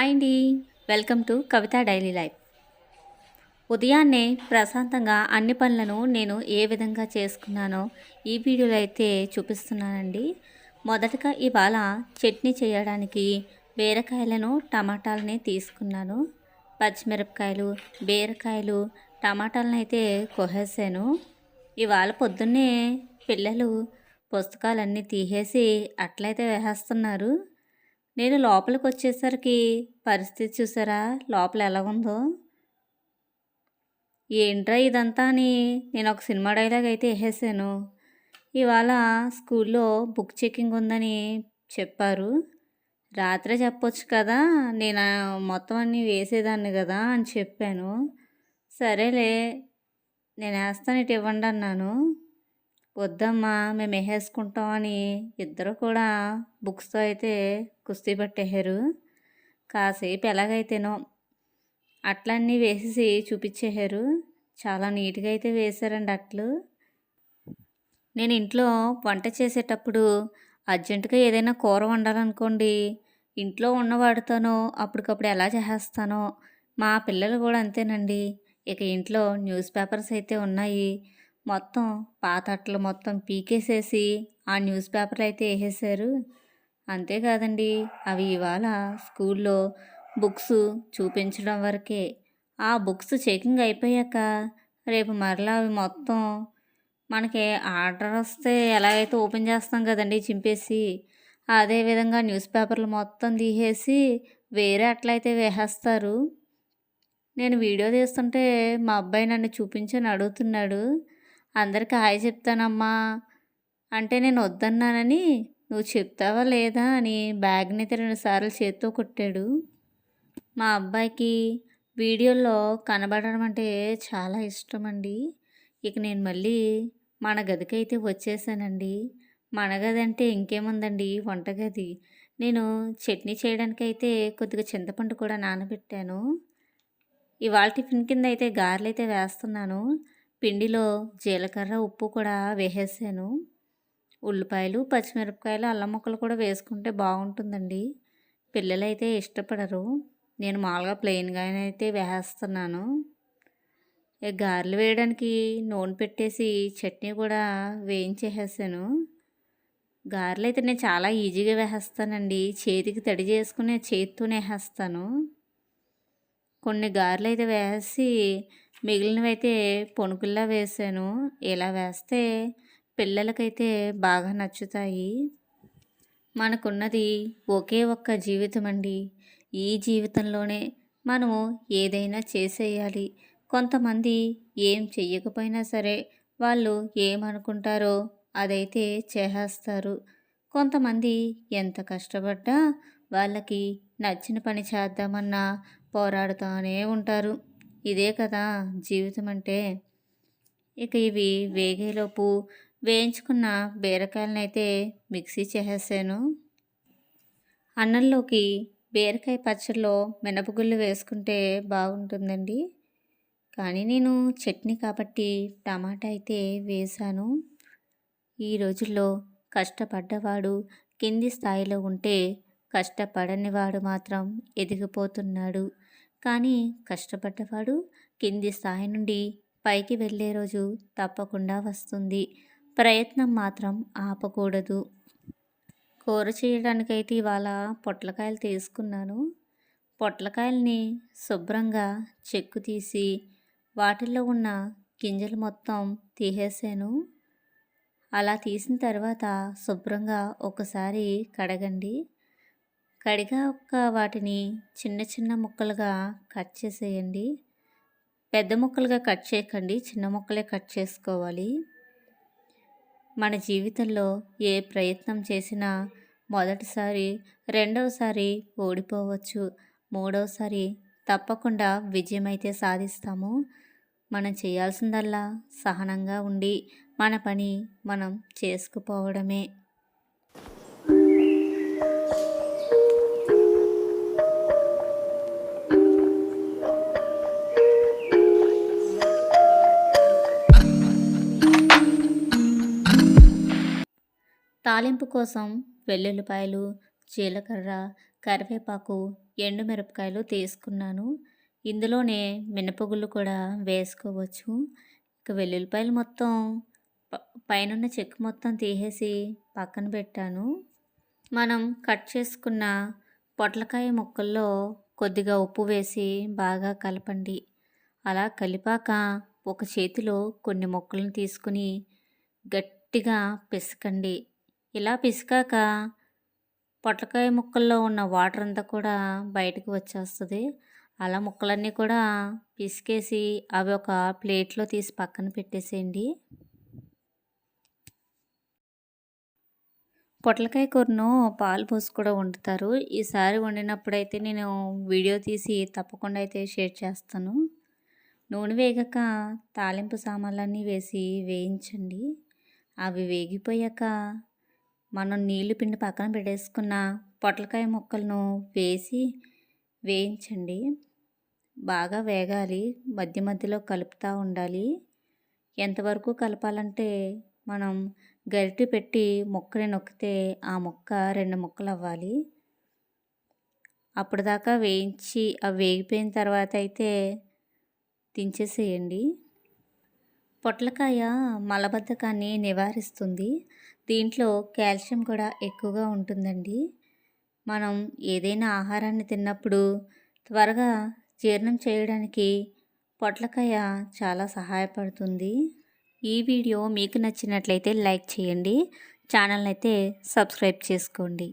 Hi అండి. Welcome to Kavitha daily life. ఉదయాన్నే ప్రశాంతంగా అన్ని పనులను నేను ఏ విధంగా చేసుకున్నానో ఈ వీడియోలో అయితే చూపిస్తున్నానండి. మొదటగా ఇవాళ చట్నీ చేయడానికి బీరకాయలను టమాటాలని తీసుకున్నాను. పచ్చిమిరపకాయలు బీరకాయలు టమాటాలను అయితే కోసేసాను. ఇవాళ పొద్దున్నే పిల్లలు పుస్తకాలన్నీ తీసేసి అట్లయితే వేసేస్తున్నారు. నేను లోపలికి వచ్చేసరికి పరిస్థితి చూసారా? లోపల ఎలా ఉందో? ఏంట్రా ఇదంతా అని నేను ఒక సినిమా డైలాగ్ అయితే వేసేసాను ఇవాళ స్కూల్లో బుక్ చెక్కింగ్ ఉందని చెప్పారు. రాత్రే చెప్పొచ్చు కదా నేను మొత్తం అన్నీ వేసేదాన్ని కదా అని చెప్పాను. సరేలే నేను వేస్తాను ఇటు ఇవ్వండి అన్నాను. వద్దమ్మా మేము వేసేసుకుంటాం అని ఇద్దరు కూడా బుక్స్తో అయితే కుస్తీ పట్టేశారు. కాసేపు ఎలాగైతేనో అట్లన్నీ వేసేసి చూపించేశారు. చాలా నీట్గా అయితే వేశారండి అట్లు. నేను ఇంట్లో వంట చేసేటప్పుడు అర్జెంటుగా ఏదైనా కూర వండాలనుకోండి ఇంట్లో ఉన్నవాడితోనో అప్పటికప్పుడు ఎలా చేసేస్తానో మా పిల్లలు కూడా అంతేనండి. ఇక ఇంట్లో న్యూస్ పేపర్స్ అయితే ఉన్నాయి. మొత్తం పాత అట్టలు మొత్తం పీకేసేసి ఆ న్యూస్ పేపర్లు అయితే వేసేసారు అంతేకాదండి అవి ఇవాళ స్కూల్లో బుక్స్ చూపించడం వరకే. ఆ బుక్స్ చెకింగ్ అయిపోయాక రేపు మరలా అవి మొత్తం మనకి ఆర్డర్ వస్తే ఎలాగైతే ఓపెన్ చేస్తాం కదండి చింపేసి అదేవిధంగా న్యూస్ పేపర్లు మొత్తం తీసేసి వేరే అట్లయితే వేసేస్తారు. నేను వీడియో తీస్తుంటే మా అబ్బాయి నన్ను చూపించని అడుగుతున్నాడు. అందరికి హాయ్ చెప్తానమ్మా. అంటే నేను వద్దన్నానని నువ్వు చెప్తావా లేదా అని బ్యాగ్ని అయితే రెండుసార్లు చేత్తో కొట్టాడు. మా అబ్బాయికి వీడియోలో కనబడడం అంటే చాలా ఇష్టం అండి ఇక నేను మళ్ళీ మన గదికి అయితే వచ్చేసానండి. మన గది అంటే ఇంకేముందండి వంటగది. నేను చట్నీ చేయడానికి అయితే కొద్దిగా చింతపండు కూడా నానబెట్టాను. ఇవాళ టిఫిన్ కింద అయితే గారెలు అయితే వేస్తున్నాను. పిండిలో జీలకర్ర ఉప్పు కూడా వేసేసాను. ఉల్లిపాయలు పచ్చిమిరపకాయలు అల్లం ముక్కలు కూడా వేసుకుంటే బాగుంటుందండి. పిల్లలైతే ఇష్టపడరు. నేను మామూలుగా ప్లెయిన్గానే అయితే వేసేస్తున్నాను గారెలు వేయడానికి నూనె పెట్టేసి చట్నీ కూడా వేయించేసేసాను. గారెలు అయితే నేను చాలా ఈజీగా వేసేస్తానండి. చేతికి తడి చేసుకుని చేతితోనే వేసేస్తాను కొన్ని గారెలు అయితే వేసి మిగిలినవైతే అయితే పొనుకుల్లా వేసాను ఇలా వేస్తే పిల్లలకైతే బాగా నచ్చుతాయి. మనకున్నది ఒకే ఒక్క జీవితం అండి ఈ జీవితంలోనే మనము ఏదైనా చేసేయాలి. కొంతమంది ఏం చెయ్యకపోయినా సరే వాళ్ళు ఏమనుకుంటారో అదైతే చేసేస్తారు. కొంతమంది ఎంత కష్టపడ్డా వాళ్ళకి నచ్చిన పని చేద్దామన్నా పోరాడుతూనే ఉంటారు. ఇదే కదా జీవితం అంటే ఇక ఇవి వేగేలోపు వేయించుకున్న బీరకాయలనైతే మిక్సీ చేసేసాను. అన్నంలోకి బీరకాయ పచ్చడిలో మినపగుళ్ళు వేసుకుంటే బాగుంటుందండి. కానీ నేను చట్నీ కాబట్టి టమాటా అయితే వేశాను. ఈ రోజుల్లో కష్టపడ్డవాడు కింది స్థాయిలో ఉంటే కష్టపడని వాడు మాత్రం ఎదిగిపోతున్నాడు. కానీ కష్టపడ్డవాడు కింది స్థాయి నుండి పైకి వెళ్ళే రోజు తప్పకుండా వస్తుంది. ప్రయత్నం మాత్రం ఆపకూడదు. కూర చేయడానికైతే ఇవాళ పొట్లకాయలు తీసుకున్నాను. పొట్లకాయల్ని శుభ్రంగా చెక్కు తీసి వాటిల్లో ఉన్న గింజలు మొత్తం తీసేసాను. అలా తీసిన తర్వాత శుభ్రంగా ఒకసారి కడగండి. కడిగా ఒక వాటిని చిన్న చిన్న ముక్కలుగా కట్ చేసేయండి. పెద్ద ముక్కలుగా కట్ చేయకండి. చిన్న ముక్కలే కట్ చేసుకోవాలి. మన జీవితంలో ఏ ప్రయత్నం చేసినా మొదటిసారి రెండవసారి ఓడిపోవచ్చు. మూడవసారి తప్పకుండా విజయం అయితే సాధిస్తాము. మనం చేయాల్సిందల్లా సహనంగా ఉండి మన పని మనం చేసుకుపోవడమే. తాలింపు కోసం వెల్లుల్లిపాయలు జీలకర్ర కరివేపాకు ఎండు మిరపకాయలు తీసుకున్నాను. ఇందులోనే మినపగుళ్ళు కూడా వేసుకోవచ్చు. ఇక వెల్లుల్లిపాయలు మొత్తం పైనున్న చెక్కు మొత్తం తీసేసి పక్కన పెట్టాను. మనం కట్ చేసుకున్న పొట్లకాయ ముక్కల్లో కొద్దిగా ఉప్పు వేసి బాగా కలపండి. అలా కలిపాక ఒక చేతిలో కొన్ని ముక్కలను తీసుకుని గట్టిగా పిసకండి. ఇలా పిసికాక పొట్లకాయ ముక్కల్లో ఉన్న వాటర్ అంతా కూడా బయటకు వచ్చేస్తుంది. అలా ముక్కలన్నీ కూడా పిసికేసి అవి ఒక ప్లేట్లో తీసి పక్కన పెట్టేసేయండి. పొట్లకాయ కూరను పాలు పోసి కూడా వండుతారు. ఈసారి వండినప్పుడైతే నేను వీడియో తీసి తప్పకుండా అయితే షేర్ చేస్తాను. నూనె వేగాక తాలింపు సామాన్లన్నీ వేసి వేయించండి. అవి వేగిపోయాక మనం నీళ్ళు పిండి పక్కన పెట్టేసుకున్న పొట్లకాయ ముక్కలను వేసి వేయించండి. బాగా వేగాలి. మధ్య మధ్యలో కలుపుతూ ఉండాలి. ఎంతవరకు కలపాలంటే మనం గరిటె పెట్టి ముక్కని నొక్కితే ఆ ముక్క రెండు ముక్కలు అవ్వాలి. అప్పుడు దాకా వేయించి అవి వేగిపోయిన తర్వాత అయితే దించేసేయండి. పొట్లకాయ మలబద్ధకాన్ని నివారిస్తుంది. దీంట్లో కాల్షియం కూడా ఎక్కువగా ఉంటుందండి. మనం ఏదైనా ఆహారాన్ని తిన్నప్పుడు త్వరగా జీర్ణం చేయడానికి పొట్లకాయ చాలా సహాయపడుతుంది. ఈ వీడియో మీకు నచ్చినట్లయితే లైక్ చేయండి. ఛానల్ అయితే సబ్స్క్రైబ్ చేసుకోండి.